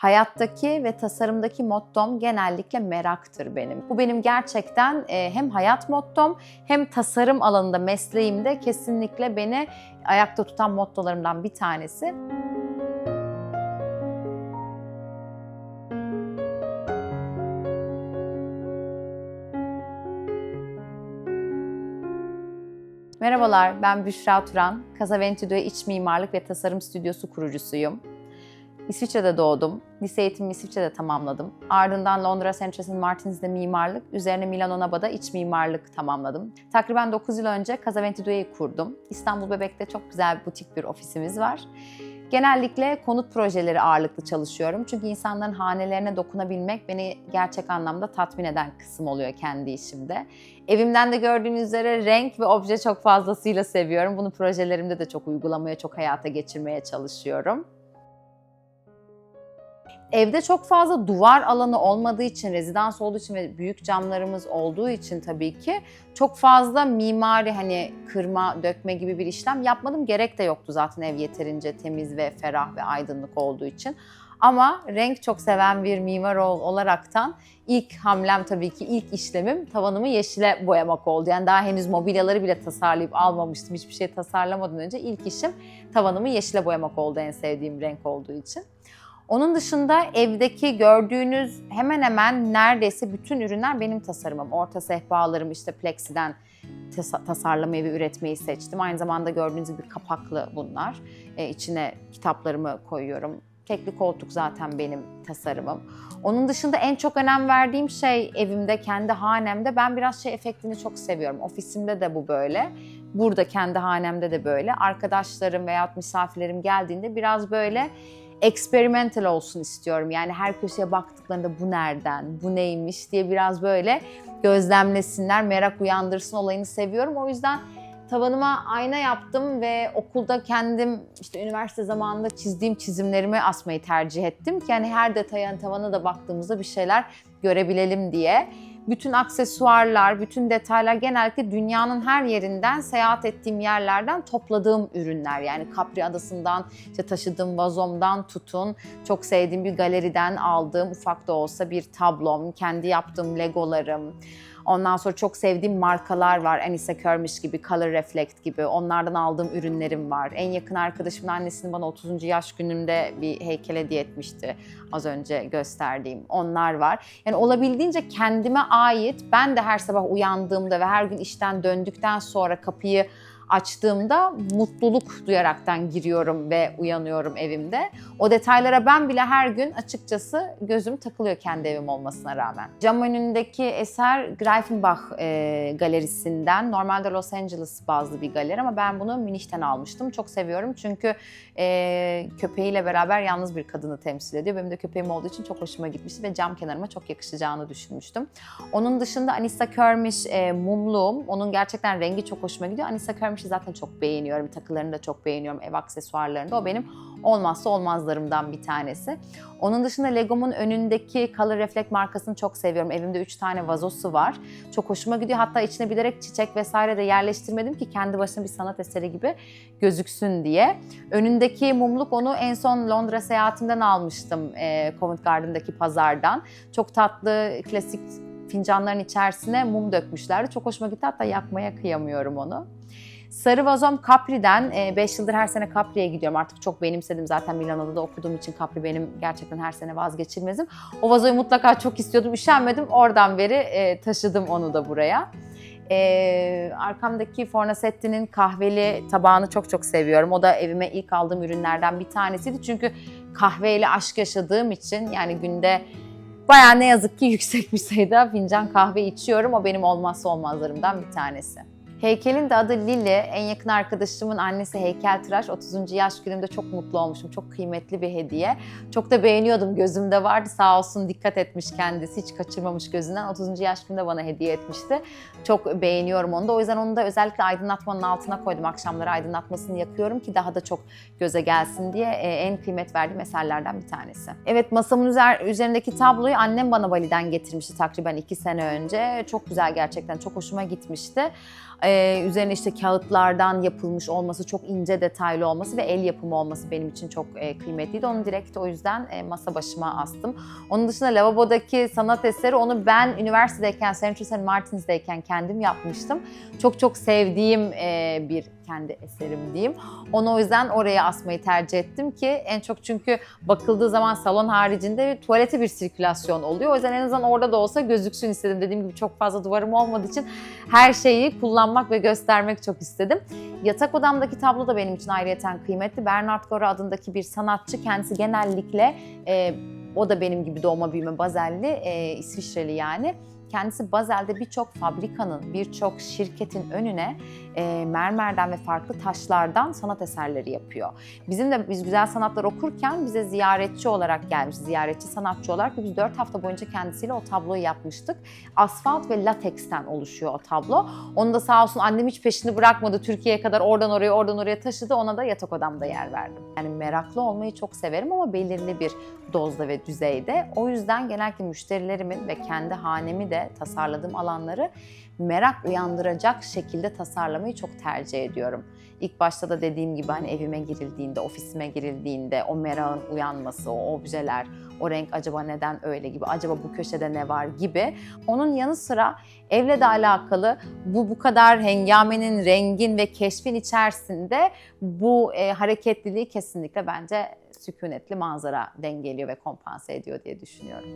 Hayattaki ve tasarımdaki mottom genellikle meraktır benim. Bu benim gerçekten e, hem hayat mottom hem tasarım alanında mesleğimde kesinlikle beni ayakta tutan mottolarımdan bir tanesi. Merhabalar, ben Büşra Turan. Casaventi Due İç Mimarlık ve Tasarım Stüdyosu kurucusuyum. İsviçre'de doğdum. Lise eğitimimi İsviçre'de tamamladım. Ardından Londra St. Martins'de mimarlık, üzerine Milano Naba'da iç mimarlık tamamladım. Takriben 9 yıl önce Casaventi Due'yi kurdum. İstanbul Bebek'te çok güzel bir butik bir ofisimiz var. Genellikle konut projeleri ağırlıklı çalışıyorum. Çünkü insanların hanelerine dokunabilmek beni gerçek anlamda tatmin eden kısım oluyor kendi işimde. Evimden de gördüğünüz üzere renk ve obje çok fazlasıyla seviyorum. Bunu projelerimde de çok uygulamaya, çok hayata geçirmeye çalışıyorum. Evde çok fazla duvar alanı olmadığı için, rezidans olduğu için ve büyük camlarımız olduğu için tabii ki çok fazla mimari hani kırma, dökme gibi bir işlem yapmadım. Gerek de yoktu zaten ev yeterince temiz ve ferah ve aydınlık olduğu için. Ama renk çok seven bir mimar ol- olaraktan ilk hamlem tabii ki ilk işlemim tavanımı yeşile boyamak oldu. Yani daha henüz mobilyaları bile tasarlayıp almamıştım. Hiçbir şey tasarlamadan önce ilk işim tavanımı yeşile boyamak oldu en sevdiğim renk olduğu için. Onun dışında evdeki gördüğünüz hemen hemen neredeyse bütün ürünler benim tasarımım. Orta sehpalarım işte plexiden tas- tasarlamayı ve üretmeyi seçtim. Aynı zamanda gördüğünüz gibi kapaklı bunlar. Ee, içine kitaplarımı koyuyorum. Tekli koltuk zaten benim tasarımım. Onun dışında en çok önem verdiğim şey evimde, kendi hanemde ben biraz şey efektini çok seviyorum. Ofisimde de bu böyle. Burada kendi hanemde de böyle. Arkadaşlarım veya misafirlerim geldiğinde biraz böyle experimental olsun istiyorum. Yani her köşeye baktıklarında bu nereden, bu neymiş diye biraz böyle gözlemlesinler, merak uyandırsın olayını seviyorum. O yüzden tavanıma ayna yaptım ve okulda kendim işte üniversite zamanında çizdiğim çizimlerimi asmayı tercih ettim yani her detaya tavana da baktığımızda bir şeyler görebilelim diye. Bütün aksesuarlar, bütün detaylar genellikle dünyanın her yerinden seyahat ettiğim yerlerden topladığım ürünler. Yani Capri Adası'ndan işte taşıdığım vazomdan tutun, çok sevdiğim bir galeriden aldığım ufak da olsa bir tablom, kendi yaptığım legolarım. Ondan sonra çok sevdiğim markalar var. Anissa Kermish gibi, Color Reflect gibi. Onlardan aldığım ürünlerim var. En yakın arkadaşımın annesinin bana 30. yaş günümde bir heykel hediye etmişti. Az önce gösterdiğim. Onlar var. Yani olabildiğince kendime ait, ben de her sabah uyandığımda ve her gün işten döndükten sonra kapıyı açtığımda mutluluk duyaraktan giriyorum ve uyanıyorum evimde. O detaylara ben bile her gün açıkçası gözüm takılıyor kendi evim olmasına rağmen. Cam önündeki eser Greifenbach e, galerisinden. Normalde Los Angeles bazlı bir galeri ama ben bunu Münih'ten almıştım. Çok seviyorum çünkü e, köpeğiyle beraber yalnız bir kadını temsil ediyor. Benim de köpeğim olduğu için çok hoşuma gitmişti ve cam kenarıma çok yakışacağını düşünmüştüm. Onun dışında Anissa Kermish e, mumluğum. Onun gerçekten rengi çok hoşuma gidiyor. Anissa Kermish'i zaten çok beğeniyorum. Takılarını da çok beğeniyorum. Ev aksesuarlarını da. O benim olmazsa olmazlarımdan bir tanesi. Onun dışında Lego'mun önündeki Color Reflect markasını çok seviyorum. Evimde 3 tane vazosu var. Çok hoşuma gidiyor. Hatta içine bilerek çiçek vesaire de yerleştirmedim ki kendi başına bir sanat eseri gibi gözüksün diye. Önündeki mumluk onu en son Londra seyahatimden almıştım e, Covent Garden'daki pazardan. Çok tatlı, klasik fincanların içerisine mum dökmüşlerdi. Çok hoşuma gitti hatta yakmaya kıyamıyorum onu. Sarı vazom Capri'den 5 yıldır her sene Capri'ye gidiyorum. Artık çok benimsedim zaten Milano'da da okuduğum için Capri benim gerçekten her sene vazgeçilmezim. O vazoyu mutlaka çok istiyordum, üşenmedim. Oradan beri e, taşıdım onu da buraya. Ee, arkamdaki Fornasetti'nin kahveli tabağını çok çok seviyorum. O da evime ilk aldığım ürünlerden bir tanesiydi. Çünkü kahveyle aşk yaşadığım için yani günde bayağı ne yazık ki yüksek bir sayıda fincan kahve içiyorum. O benim olmazsa olmazlarımdan bir tanesi. Heykelin de adı Lili. En yakın arkadaşımın annesi heykeltıraş. 30. yaş günümde çok mutlu olmuşum. Çok kıymetli bir hediye. Çok da beğeniyordum. Gözümde vardı. Sağ olsun dikkat etmiş kendisi. Hiç kaçırmamış gözünden. 30. yaş günümde bana hediye etmişti. Çok beğeniyorum onu da. O yüzden onu da özellikle aydınlatmanın altına koydum. Akşamları aydınlatmasını yakıyorum ki daha da çok göze gelsin diye e, en kıymet verdiğim eserlerden bir tanesi. Evet masamın üzer, üzerindeki tabloyu annem bana Bali'den getirmişti takriben iki sene önce. Çok güzel gerçekten. Çok hoşuma gitmişti. Ee, Ee, üzerine işte kağıtlardan yapılmış olması, çok ince detaylı olması ve el yapımı olması benim için çok e, kıymetliydi. Onu direkt o yüzden e, masa başıma astım. Onun dışında lavabodaki sanat eseri onu ben üniversitedeyken, Central St. Martin's'deyken kendim yapmıştım. Çok çok sevdiğim e, bir kendi eserim diyeyim. Onu o yüzden oraya asmayı tercih ettim ki en çok çünkü bakıldığı zaman salon haricinde bir tuvalete bir sirkülasyon oluyor. O yüzden en azından orada da olsa gözüksün istedim. Dediğim gibi çok fazla duvarım olmadığı için her şeyi kullanmak ve göstermek çok istedim. Yatak odamdaki tablo da benim için ayrıyeten kıymetli. Bernard Gore adındaki bir sanatçı. Kendisi genellikle e, o da benim gibi doğma büyüme Bazelli, e, İsviçreli yani. Kendisi Bazel'de birçok fabrikanın, birçok şirketin önüne e, mermerden ve farklı taşlardan sanat eserleri yapıyor. Bizim de biz güzel sanatlar okurken bize ziyaretçi olarak gelmiş, ziyaretçi sanatçı olarak biz 4 hafta boyunca kendisiyle o tabloyu yapmıştık. Asfalt ve lateksten oluşuyor o tablo. Onu da sağ olsun annem hiç peşini bırakmadı. Türkiye'ye kadar oradan oraya, oradan oraya taşıdı. Ona da yatak odamda yer verdim. Yani meraklı olmayı çok severim ama belirli bir dozda ve düzeyde. O yüzden genellikle müşterilerimin ve kendi hanemi de tasarladığım alanları merak uyandıracak şekilde tasarlamayı çok tercih ediyorum. İlk başta da dediğim gibi hani evime girildiğinde, ofisime girildiğinde o merakın uyanması, o objeler, o renk acaba neden öyle gibi, acaba bu köşede ne var gibi. Onun yanı sıra evle de alakalı bu bu kadar hengamenin, rengin ve keşfin içerisinde bu e, hareketliliği kesinlikle bence sükunetli manzara dengeliyor ve kompanse ediyor diye düşünüyorum.